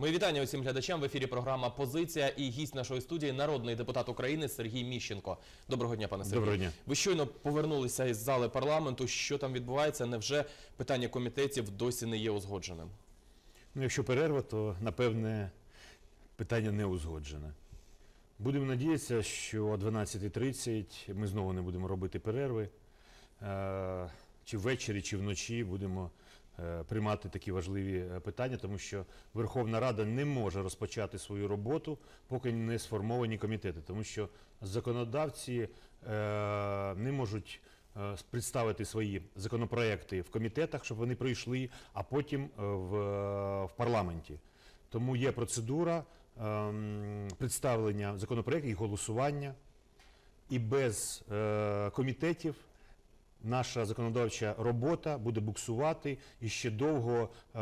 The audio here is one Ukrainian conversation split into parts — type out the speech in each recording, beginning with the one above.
Мої вітання усім глядачам в ефірі. Програма Позиція і гість нашої студії народний депутат України Сергій Міщенко. Доброго дня, пане Сергію. Доброго дня. Ви щойно повернулися із зали парламенту. Що там відбувається? Невже питання комітетів досі не є узгодженим? Ну, якщо перерва, то напевне питання не узгоджене. Будемо надіятися, що о 12.30 ми знову не будемо робити перерви. Е, Чи ввечері, чи вночі будемо приймати такі важливі е, питання, тому що Верховна Рада не може розпочати свою роботу, поки не сформовані комітети, тому що законодавці е, не можуть е, представити свої законопроекти в комітетах, щоб вони пройшли, а потім е, в, е, в парламенті. Тому є процедура ем, представлення законопроектів і голосування, і без е, комітетів наша законодавча робота буде буксувати, і ще довго е,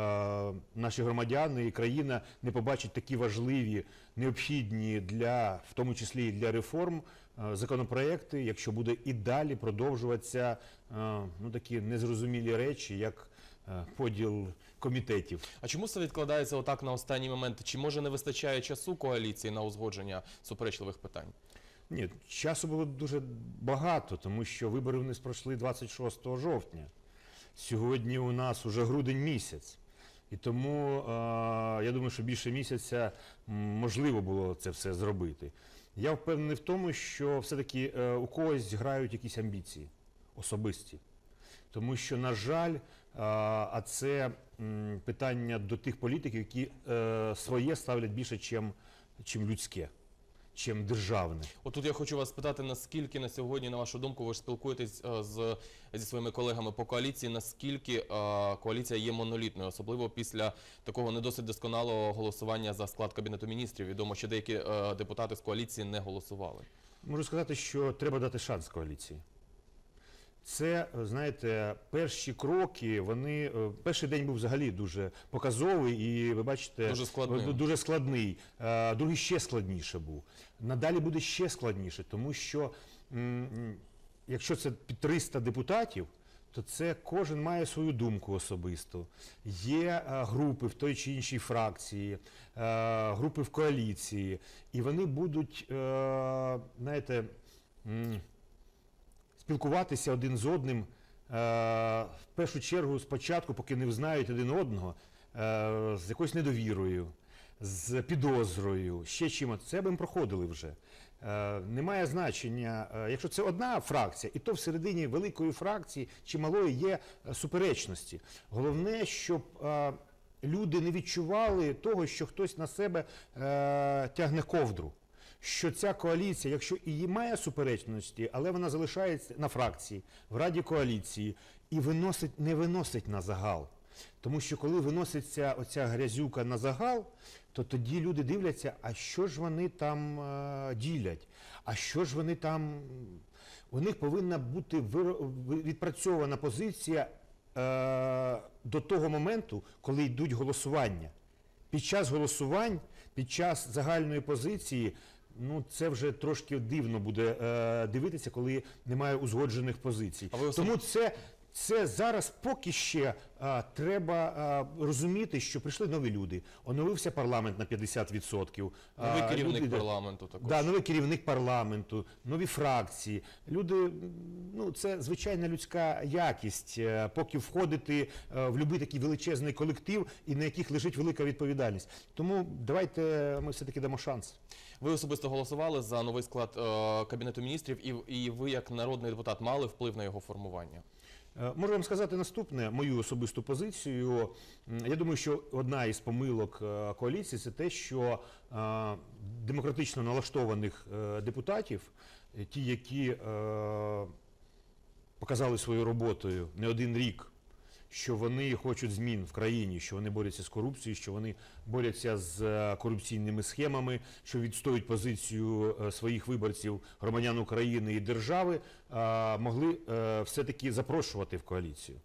наші громадяни і країна не побачать такі важливі, необхідні для, в тому числі і для реформ, е, законопроекти, якщо буде і далі продовжуватися е, ну, такі незрозумілі речі, як е, поділ комітетів. А чому це відкладається отак на останній момент? Чи може не вистачає часу коаліції на узгодження суперечливих питань? Ні, часу було дуже багато, тому що вибори в нас пройшли 26 жовтня. Сьогодні у нас уже грудень місяць. І тому я думаю, що більше місяця можливо було це все зробити. Я впевнений в тому, що все-таки е, у когось грають якісь амбіції особисті. Тому що, на жаль, а це питання до тих політиків, які е, своє ставлять більше, чим людське, чим державне. Отут я хочу вас спитати, наскільки на сьогодні, на вашу думку, ви ж спілкуєтесь е, з зі своїми колегами по коаліції, наскільки е, коаліція є монолітною, особливо після такого не досить досконалого голосування за склад кабінету міністрів. Відомо, що деякі е, депутати з коаліції не голосували. Можу сказати, що треба дати шанс коаліції. Це, знаєте, перші кроки, вони е, перший день був взагалі дуже показовий, і ви бачите, Дуже складним. е, дуже складний. Е, Другий ще складніше був. Надалі буде ще складніше, тому що якщо це під 300 депутатів, то це кожен має свою думку особисту. Є е, групи в той чи іншій фракції, е, групи в коаліції, і вони будуть, е, знаєте. Спілкуватися один з одним е, в першу чергу спочатку, поки не взнають один одного, е, з якоюсь недовірою, з підозрою, ще чимось. Це б ми проходили вже. Е, немає значення, якщо це одна фракція, і то всередині великої фракції чи малої є суперечності. Головне, щоб люди не відчували того, що хтось на себе тягне ковдру що ця коаліція, якщо і має суперечності, але вона залишається на фракції, в Раді коаліції і виносить, не виносить на загал. Тому що коли виноситься оця грязюка на загал, то тоді люди дивляться, а що ж вони там е, ділять, а що ж вони там. У них повинна бути виро- відпрацьована позиція е, до того моменту, коли йдуть голосування. Під час голосувань, під час загальної позиції, ну це вже трошки дивно буде е, дивитися, коли немає узгоджених позицій. А ви Тому це, це зараз поки ще е, треба е, розуміти, що прийшли нові люди. Оновився парламент на 50%. Новий Е, керівник люди- парламенту також. Да, новий керівник парламенту, нові фракції. Люди, ну це звичайна людська якість, е, поки входити е, в будь-який такий величезний колектив і на яких лежить велика відповідальність. Тому давайте ми все-таки дамо шанс. Ви особисто голосували за новий склад е, кабінету міністрів, і, і ви, як народний депутат, мали вплив на його формування. Е, Можу вам сказати наступне, мою особисту позицію. Я думаю, що одна із помилок е, коаліції це те, що е, демократично налаштованих депутатів, ті, які показали своєю роботою не один рік, що вони хочуть змін в країні, що вони борються з корупцією, що вони борються з е, корупційними схемами, що відстоюють позицію е, своїх виборців, громадян України і держави, е, могли е, все-таки запрошувати в коаліцію.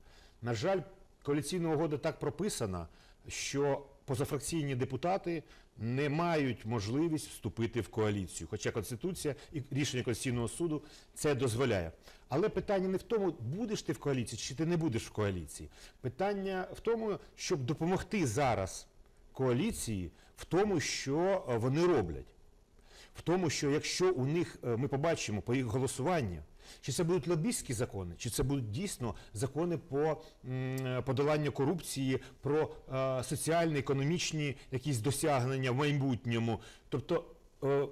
На жаль, коаліційна угода так прописана, що позафракційні депутати не мають можливість вступити в коаліцію. Хоча Конституція і рішення Конституційного суду це дозволяє. Але питання не в тому, будеш ти в коаліції чи ти не будеш в коаліції. Питання в тому, щоб допомогти зараз коаліції в тому, що е, вони роблять. В тому, що якщо у них е, ми побачимо по їх голосуванню, чи це будуть лобістські закони, чи це будуть дійсно закони по подоланню корупції, про е, соціальні, економічні якісь досягнення в майбутньому. Тобто, е,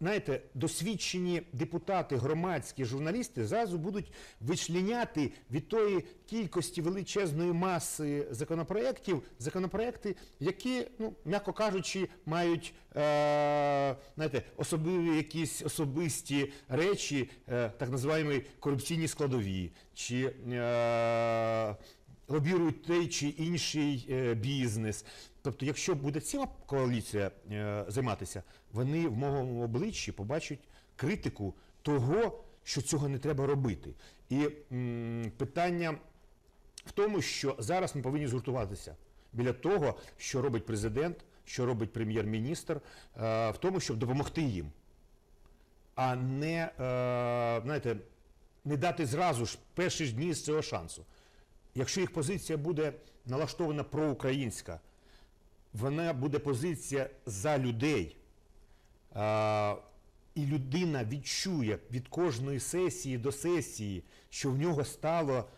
знаєте, досвідчені депутати, громадські журналісти зразу будуть вичленяти від тої кількості величезної маси законопроєктів, законопроекти, які, ну, м'яко кажучи, мають е, знаєте, особливі якісь особисті речі, е, так називаємо корупційні складові, чи е, лобірують той чи інший е, бізнес. Тобто, якщо буде ціла коаліція е, займатися, вони в моєму обличчі побачать критику того, що цього не треба робити. І м, питання в тому, що зараз ми повинні згуртуватися біля того, що робить президент, що робить прем'єр-міністр, е, в тому, щоб допомогти їм, а не, знаєте, не дати зразу ж перші ж дні з цього шансу. Якщо їх позиція буде налаштована проукраїнська, вона буде позиція за людей. А, і людина відчує від кожної сесії до сесії, що в нього стало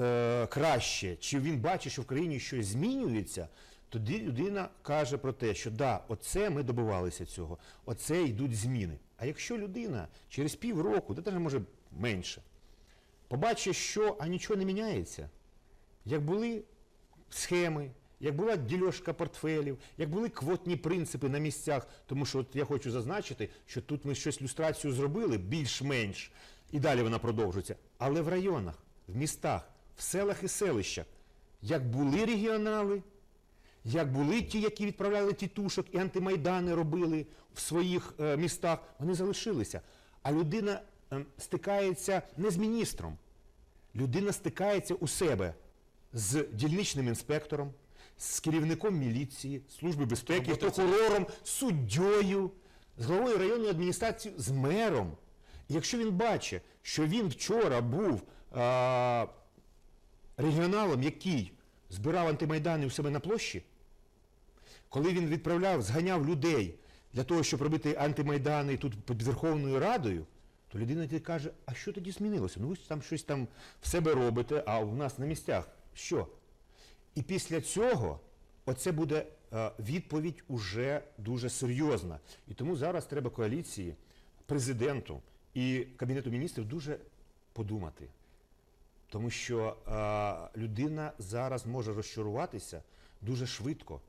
е, краще, чи він бачить, що в країні щось змінюється, тоді людина каже про те, що да, оце ми добивалися цього, оце йдуть зміни. А якщо людина через півроку, де навіть може менше, побачить, що а нічого не міняється, як були схеми, як була дільошка портфелів, як були квотні принципи на місцях. Тому що от я хочу зазначити, що тут ми щось люстрацію зробили більш-менш, і далі вона продовжується. Але в районах, в містах, в селах і селищах, як були регіонали, як були ті, які відправляли тітушок і антимайдани робили в своїх е, містах, вони залишилися. А людина е, стикається не з міністром, людина стикається у себе з дільничним інспектором, з керівником міліції, служби безпеки, прокурором, суддєю, з головою районної адміністрації, з мером. І якщо він бачить, що він вчора був а, регіоналом, який збирав антимайдани у себе на площі, коли він відправляв, зганяв людей для того, щоб робити антимайдани тут під Верховною Радою, то людина каже, а що тоді змінилося? Ну ви там щось там в себе робите, а у нас на місцях що? І після цього оце буде е, відповідь уже дуже серйозна. І тому зараз треба коаліції, президенту і Кабінету міністрів дуже подумати. Тому що е, людина зараз може розчаруватися дуже швидко.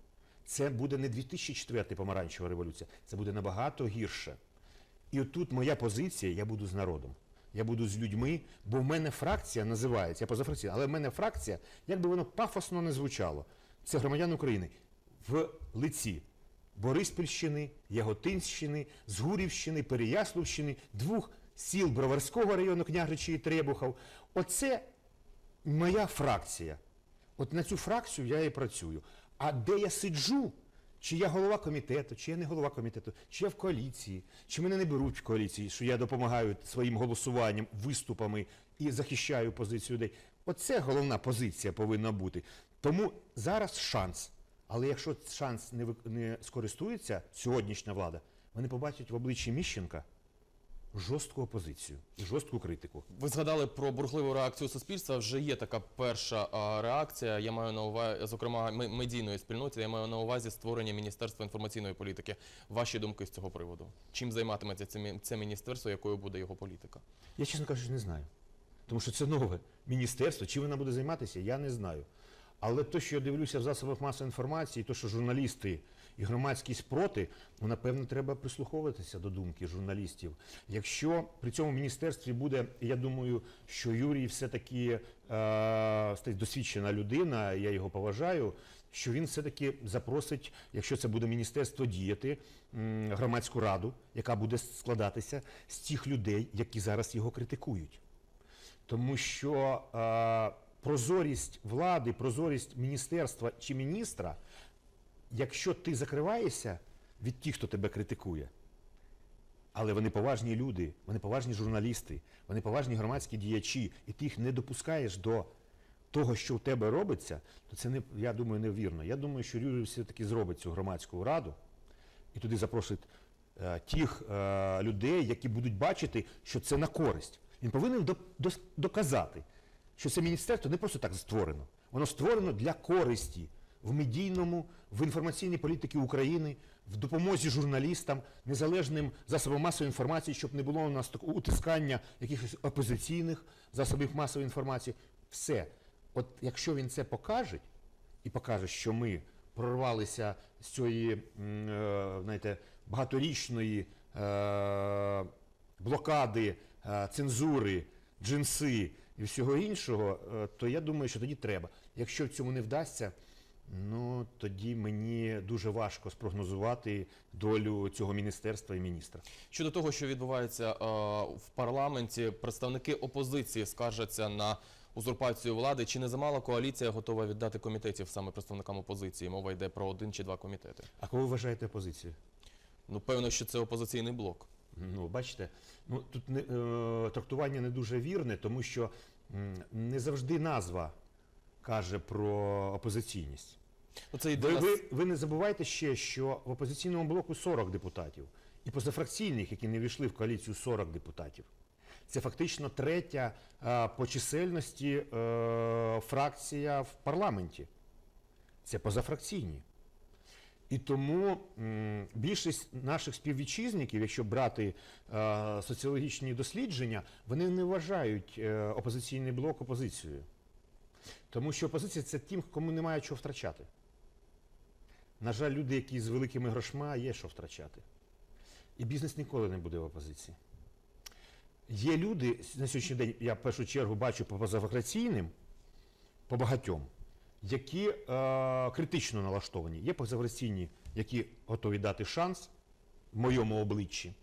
Це буде не 2004 помаранчева революція, це буде набагато гірше. І отут моя позиція, я буду з народом. Я буду з людьми, бо в мене фракція називається, я позафракційна, але в мене фракція, як би воно пафосно не звучало, це громадяни України в лиці Бориспільщини, Яготинщини, Згурівщини, Переяславщини, двох сіл Броварського району Княжичі і Требухов. Оце моя фракція. От на цю фракцію я і працюю. А де я сиджу, чи я голова комітету, чи я не голова комітету, чи я в коаліції, чи мене не беруть в коаліції, що я допомагаю своїм голосуванням, виступами і захищаю позицію людей. Оце головна позиція повинна бути. Тому зараз шанс. Але якщо шанс не, не скористується сьогоднішня влада, вони побачать в обличчі Міщенка жорстку опозицію і жорстку критику. Ви згадали про бурхливу реакцію суспільства. Вже є така перша а, реакція. Я маю на увазі, зокрема, ме- медійної спільноти. Я маю на увазі створення Міністерства інформаційної політики. Ваші думки з цього приводу? Чим займатиметься це, це міністерство, якою буде його політика? Я, чесно кажучи, не знаю. Тому що це нове міністерство. Чим вона буде займатися, я не знаю. Але те, що я дивлюся в засобах масової інформації, то, що журналісти і громадськість проти, ну, напевно, треба прислуховуватися до думки журналістів. Якщо при цьому міністерстві буде, я думаю, що Юрій все-таки е, стоїть досвідчена людина, я його поважаю, що він все-таки запросить, якщо це буде міністерство діяти, громадську раду, яка буде складатися з тих людей, які зараз його критикують. Тому що е, прозорість влади, прозорість міністерства чи міністра, якщо ти закриваєшся від тих, хто тебе критикує, але вони поважні люди, вони поважні журналісти, вони поважні громадські діячі, і ти їх не допускаєш до того, що у тебе робиться, то це не я думаю невірно. Я думаю, що Юрій все-таки зробить цю громадську раду і туди запросить е, тих е, людей, які будуть бачити, що це на користь. Він повинен до- дос- доказати, що це міністерство не просто так створено. Воно створено для користі в медійному, в інформаційній політиці України, в допомозі журналістам, незалежним засобам масової інформації, щоб не було у нас такого утискання якихось опозиційних засобів масової інформації. Все. От якщо він це покаже, і покаже, що ми прорвалися з цієї е, знаєте, багаторічної е, блокади, е, цензури, джинси і всього іншого, то я думаю, що тоді треба. Якщо в цьому не вдасться, ну тоді мені дуже важко спрогнозувати долю цього міністерства і міністра. Щодо того, що відбувається е, в парламенті, представники опозиції скаржаться на узурпацію влади. Чи не замало коаліція готова віддати комітетів саме представникам опозиції? Мова йде про один чи два комітети. А кого ви вважаєте опозицією? Ну, певно, що це опозиційний блок. Ну, бачите, ну тут не, е, трактування не дуже вірне, тому що м, не завжди назва каже про опозиційність. Ну, це і Ви, для ви, нас... ви не забувайте ще, що в опозиційному блоку 40 депутатів, і позафракційних, які не війшли в коаліцію, 40 депутатів. Це фактично третя е, по чисельності е, фракція в парламенті. Це позафракційні. І тому м, більшість наших співвітчизників, якщо брати е, соціологічні дослідження, вони не вважають е, опозиційний блок опозицією. Тому що опозиція це тим, кому немає чого втрачати. На жаль, люди, які з великими грошма, є що втрачати. І бізнес ніколи не буде в опозиції. Є люди на сьогоднішній день, я в першу чергу бачу по позафракційним, по багатьом, які е, критично налаштовані. Є позафракційні, які готові дати шанс в моєму обличчі.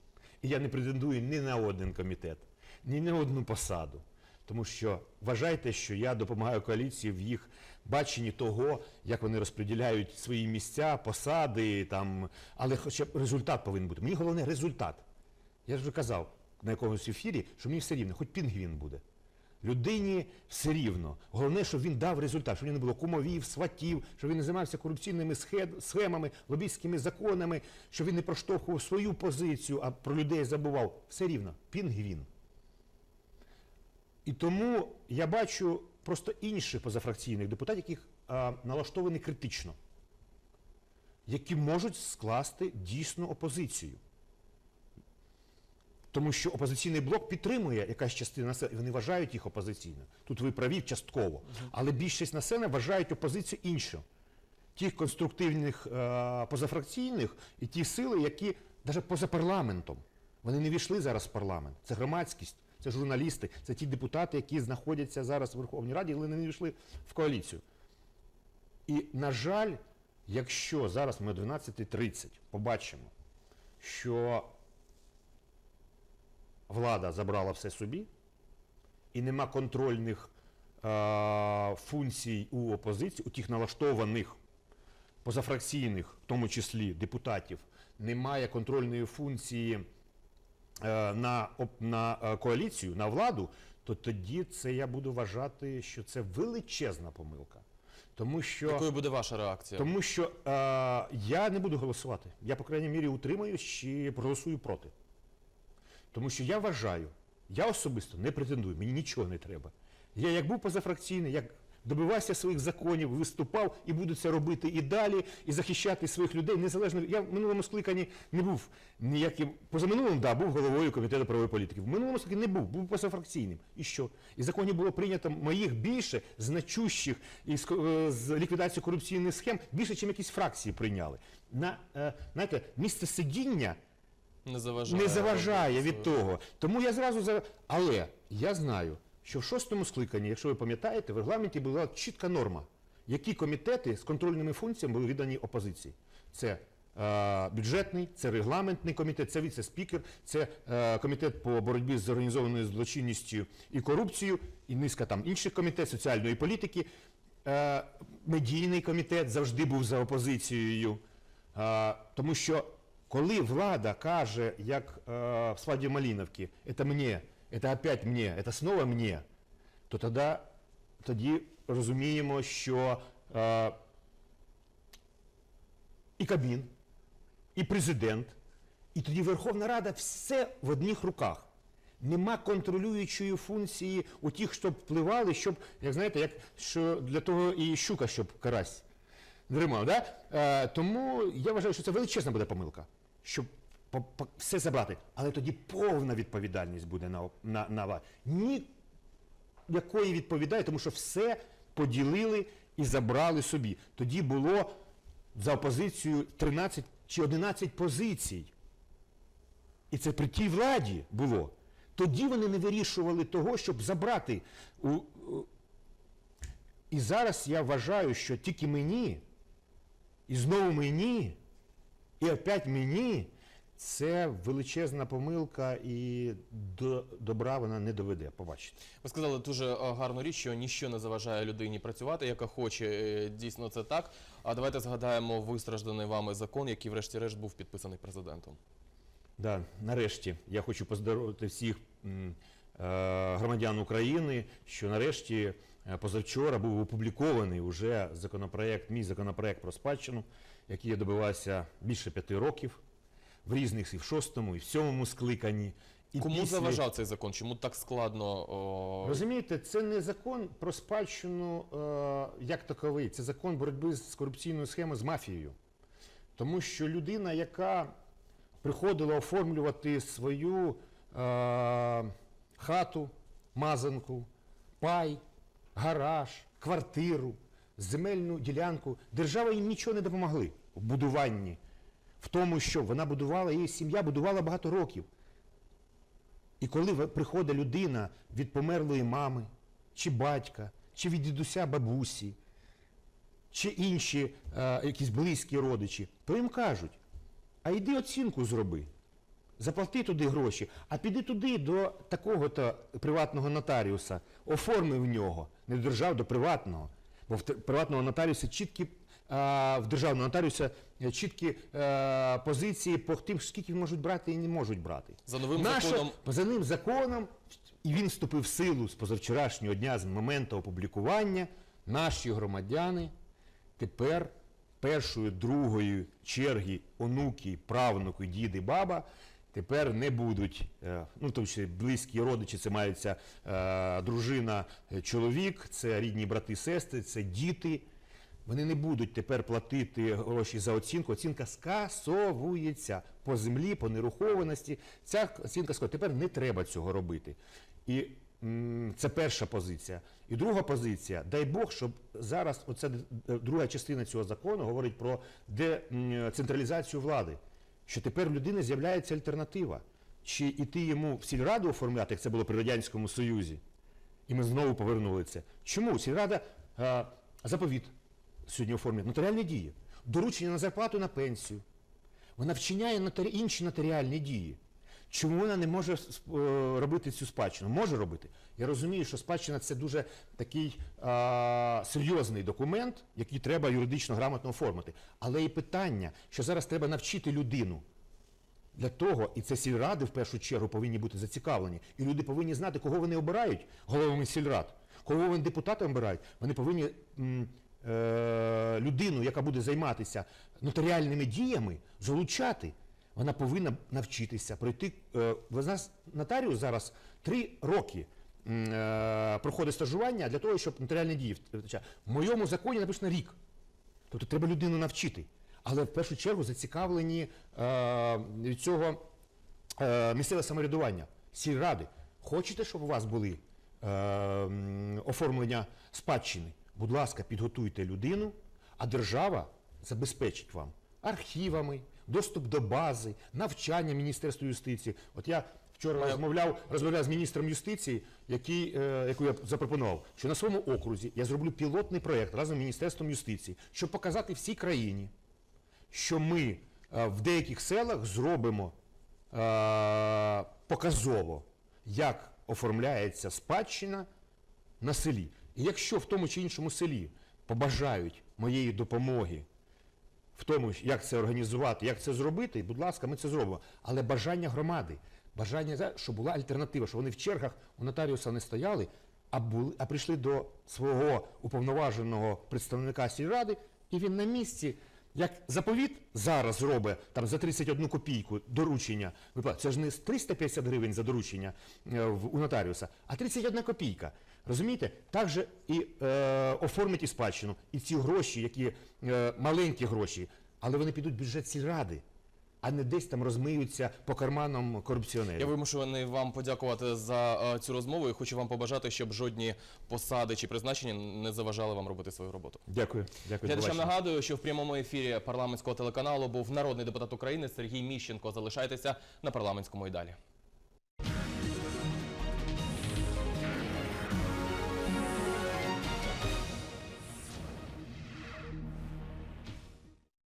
І я не претендую ні на один комітет, ні на одну посаду. Тому що вважайте, що я допомагаю коаліції в їх баченні того, як вони розподіляють свої місця, посади, там, але хоча б результат повинен бути. Мені головне результат. Я ж вже казав на якомусь ефірі, що мені все рівно, хоч пінгвін буде. Людині все рівно. Головне, щоб він дав результат, щоб в нього не було кумовів, сватів, щоб він не займався корупційними схемами, лобістськими законами, щоб він не проштовхував свою позицію, а про людей забував. Все рівно, пінгвін. І тому я бачу просто інших позафракційних депутатів, яких а, налаштовані критично, які можуть скласти дійсну опозицію. Тому що опозиційний блок підтримує якась частина населення, і вони вважають їх опозиційною. Тут ви праві частково. Але більшість населення вважають опозицію іншу. Тих конструктивних е, позафракційних і ті сили, які навіть поза парламентом. Вони не війшли зараз в парламент. Це громадськість, це журналісти, це ті депутати, які знаходяться зараз в Верховній Раді, але не війшли в коаліцію. І, на жаль, якщо зараз ми о 12.30 побачимо, що влада забрала все собі, і нема контрольних е, функцій у опозиції, у тих налаштованих позафракційних, в тому числі депутатів, немає контрольної функції на, на е, коаліцію, на владу, то тоді це я буду вважати, що це величезна помилка. Тому що Якою буде ваша реакція? тому що е, я не буду голосувати. Я, по крайній мірі, утримаюсь чи проголосую проти. Тому що я вважаю, я особисто не претендую, мені нічого не треба. Я як був позафракційний, як добивався своїх законів, виступав і буду це робити і далі, і захищати своїх людей незалежно. Я в минулому скликанні не був ніяким. Позаминулому, да, був головою комітету правової політики. В минулому скликанні не був, був позафракційним. І що? І законів було прийнято моїх більше, значущих із ко- е, з ліквідацією корупційних схем, більше, ніж якісь фракції прийняли. На е, знаєте, місце сидіння Не заважає. не заважає від того. Тому я зразу за. Але я знаю, що в шостому скликанні, якщо ви пам'ятаєте, в регламенті була чітка норма, які комітети з контрольними функціями були віддані опозиції. Це е, бюджетний, це регламентний комітет, це віце-спікер, це е, комітет по боротьбі з організованою злочинністю і корупцією, і низка там інших комітет соціальної політики. Е, медійний комітет завжди був за опозицією. Е, тому що коли влада каже, як е, в складі Маліновки, це мені, це опять мені, це знову мені, то тоді, тоді розуміємо, що е, і Кабмін, і президент, і тоді Верховна Рада все в одних руках. Нема контролюючої функції у тих, хто впливали, щоб, як знаєте, як що для того і щука, щоб карась дримав. Да? Е, тому я вважаю, що це величезна буде помилка, щоб по- по- все забрати. Але тоді повна відповідальність буде на, на, на вас. Ні якої відповідає, тому що все поділили і забрали собі. Тоді було за опозицію 13 чи 11 позицій. І це при тій владі було. Тоді вони не вирішували того, щоб забрати. У- І зараз я вважаю, що тільки мені, і знову мені, і опять мені, це величезна помилка і до добра вона не доведе. Побачите. Ви сказали дуже е, гарну річ, що ніщо не заважає людині працювати, яка хоче. Е, Дійсно, це так. А давайте згадаємо вистражданий вами закон, який, врешті-решт, був підписаний президентом. Да, нарешті я хочу поздоровити всіх е, громадян України, що нарешті позавчора був опублікований уже законопроект, мій законопроект про спадщину, який я добивався більше п'яти років в різних і в шостому, і в сьомому скликанні. І Кому після- заважав цей закон? Чому так складно? О... Розумієте, це не закон про спадщину е, як таковий, це закон боротьби з корупційною схемою з мафією. Тому що людина, яка приходила оформлювати свою е, хату, мазанку, пай, гараж, квартиру, земельну ділянку, держава їм нічого не допомогли в будуванні, в тому, що вона будувала, її сім'я будувала багато років. І коли приходить людина від померлої мами, чи батька, чи від дідуся бабусі, чи інші е, якісь близькі родичі, то їм кажуть, а йди оцінку зроби, заплати туди гроші, а піди туди до такого-то приватного нотаріуса, оформи в нього, не до держави, до приватного. Бо в приватного нотаріуса чіткі, в державного нотаріуса е, чіткі е, позиції по тим, скільки можуть брати і не можуть брати. За новим Наша- законом за ним законом, і він вступив в силу з позавчорашнього дня, з моменту опублікування, наші громадяни тепер першої, другої черги онуки, правнуки, діди, баба тепер не будуть, е, ну тому числі близькі родичі, це маються е, дружина, е, чоловік, це рідні брати, сестри, це діти. Вони не будуть тепер платити гроші за оцінку. Оцінка скасовується по землі, по нерухованості. Ця оцінка скасовується. Тепер не треба цього робити. І це перша позиція. І друга позиція, дай Бог, щоб зараз оця д- друга частина цього закону говорить про децентралізацію влади. Що тепер в людини з'являється альтернатива. Чи іти йому в сільраду оформляти, як це було при Радянському Союзі, і ми знову повернули це. Чому? Сільрада е, заповіт сьогодні оформлює нотаріальні дії, доручення на зарплату на пенсію. Вона вчиняє нотарі... інші нотаріальні дії. Чому вона не може е, робити цю спадщину? Може робити. Я розумію, що спадщина це дуже такий а, серйозний документ, який треба юридично грамотно оформити. Але і питання, що зараз треба навчити людину для того, і це сільради в першу чергу повинні бути зацікавлені. І люди повинні знати, кого вони обирають головами сільрад, кого вони депутатами обирають. Вони повинні м, е, людину, яка буде займатися нотаріальними діями, залучати. Вона повинна навчитися пройти. Е, нас нотаріус зараз три роки е, проходить стажування для того, щоб нотаріальні дії. В моєму законі написано рік. Тобто треба людину навчити. Але в першу чергу зацікавлені е, від цього е, місцеве самоврядування, сільради. Хочете, щоб у вас були е, оформлення спадщини? Будь ласка, підготуйте людину, а держава забезпечить вам архівами, доступ до бази, навчання Міністерства юстиції. От я вчора розмовляв, розмовляв з міністром юстиції, який, е, яку я запропонував, що на своєму окрузі я зроблю пілотний проєкт разом з Міністерством юстиції, щоб показати всій країні, що ми е, в деяких селах зробимо е, показово, як оформляється спадщина на селі. І якщо в тому чи іншому селі побажають моєї допомоги в тому, як це організувати, як це зробити, будь ласка, ми це зробимо. Але бажання громади, бажання, щоб була альтернатива, щоб вони в чергах у нотаріуса не стояли, а, були, а прийшли до свого уповноваженого представника сільради, і він на місці, як заповіт зараз робить там за 31 копійку доручення, це ж не з 350 гривень за доручення е, в, у нотаріуса, а 31 копійка. Розумієте? Так же і е, оформить і спадщину. І ці гроші, які е, маленькі гроші, але вони підуть в бюджет сільради, а не десь там розмиються по карманам корупціонерів. Я вимушений вам подякувати за е, цю розмову і хочу вам побажати, щоб жодні посади чи призначення не заважали вам робити свою роботу. Дякую. Дякую. Глядачам побачення. нагадую, що в прямому ефірі парламентського телеканалу був народний депутат України Сергій Міщенко. Залишайтеся на парламентському і далі.